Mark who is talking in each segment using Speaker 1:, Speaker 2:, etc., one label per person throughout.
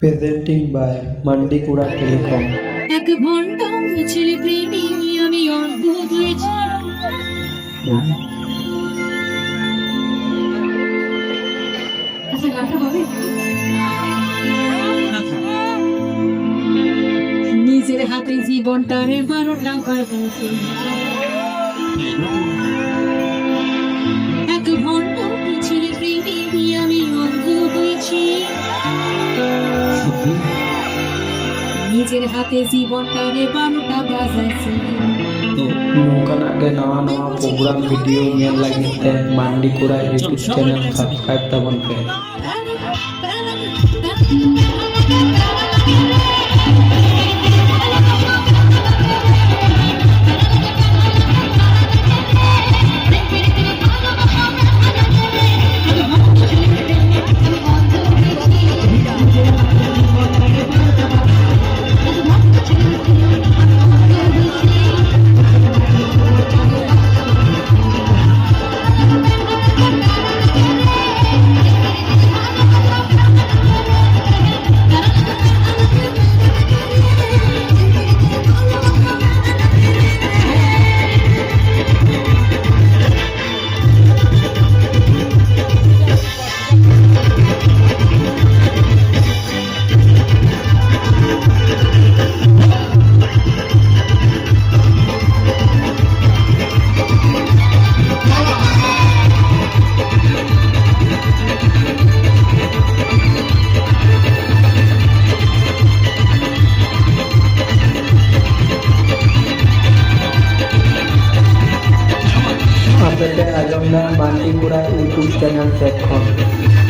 Speaker 1: Presenting by মান্ডিকুড়া telecom
Speaker 2: এক ঘণ্টা ছেলে প্রেমী, আমি আচ্ছা নিজের হাতে জীবনটারে বারোটা কাটছে এক নিজের হাতে জীবনটারে বারোটা বাজাইছি।
Speaker 1: তো নৌকানাকে নয়া
Speaker 3: নয়া প্রোগ্রাম ভিডিও নিয়ে লাগিতে মান্ডি কোরা
Speaker 2: ইউটিউব চ্যানেল সাবস্ক্রাইব দাবন পে oder zu den Zuständen des Selbstkosten.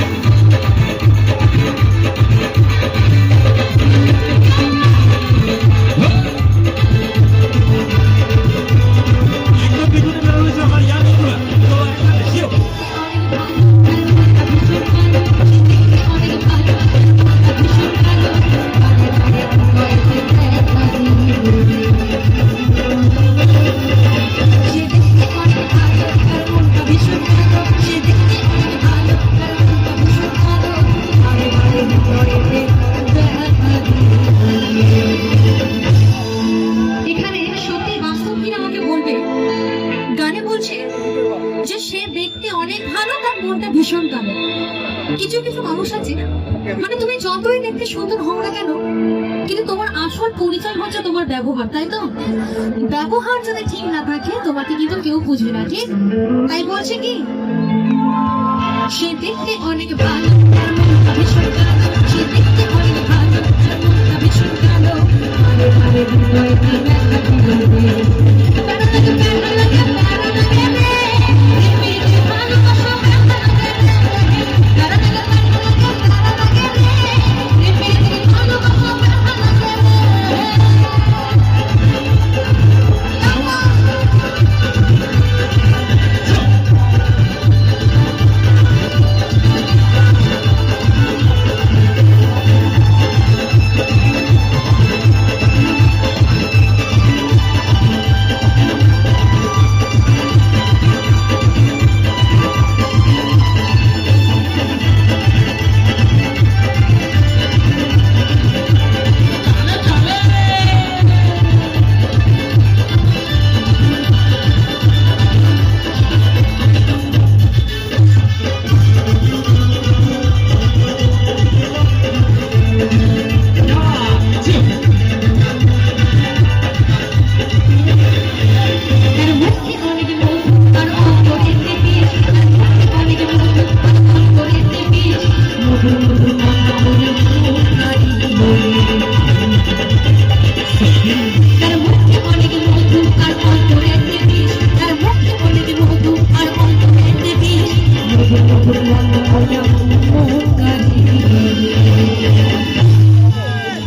Speaker 2: কিছু কিছু মানুষ আছে মানে তুমি যতই দেখতে সুন্দর হও না কেন কিন্তু তোমার আসল পরিচয় হচ্ছে তোমার ব্যবহার তাই তো ব্যবহার যদি ঠিক না থাকে তোমাকে কিন্তু কেউ বুঝবে না ঠিক তাই বলছে কি সে দেখতে অনেক ভালো সে দেখতে অনেক ভালো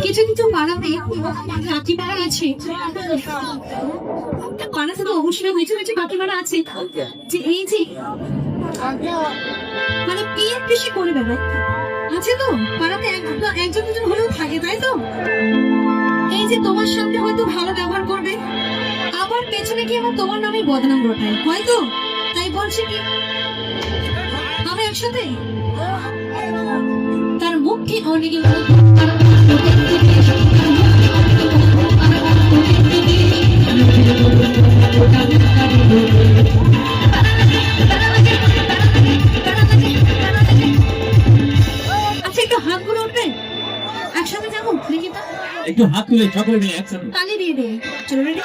Speaker 2: কিছু কিছু পাড়াতে কাকিমারা আছে। পাড়াতে তো অবশ্যই কিছু কিছু কাকিমারা আছে। এই যে মানে বিয়ের বেশি করে দেবে আছে তো? পাড়াতে এক- একজন দুজন হলেও থাকে, তাই তো? এই যে তোমার সামনে হয়তো ভালো ব্যবহার করবে, আবার পেছনে গিয়ে আবার তোমার নামে বদনাম ঘটায় হয়তো তাই বলছে কি? আমরা একসাথে তার অনেকে আচ্ছা একসাথে যাব দেখি তো।
Speaker 3: একটু হাত তুলে সকলে মিলে একসাথে।
Speaker 2: তালি দিয়ে দে। চলো রেডি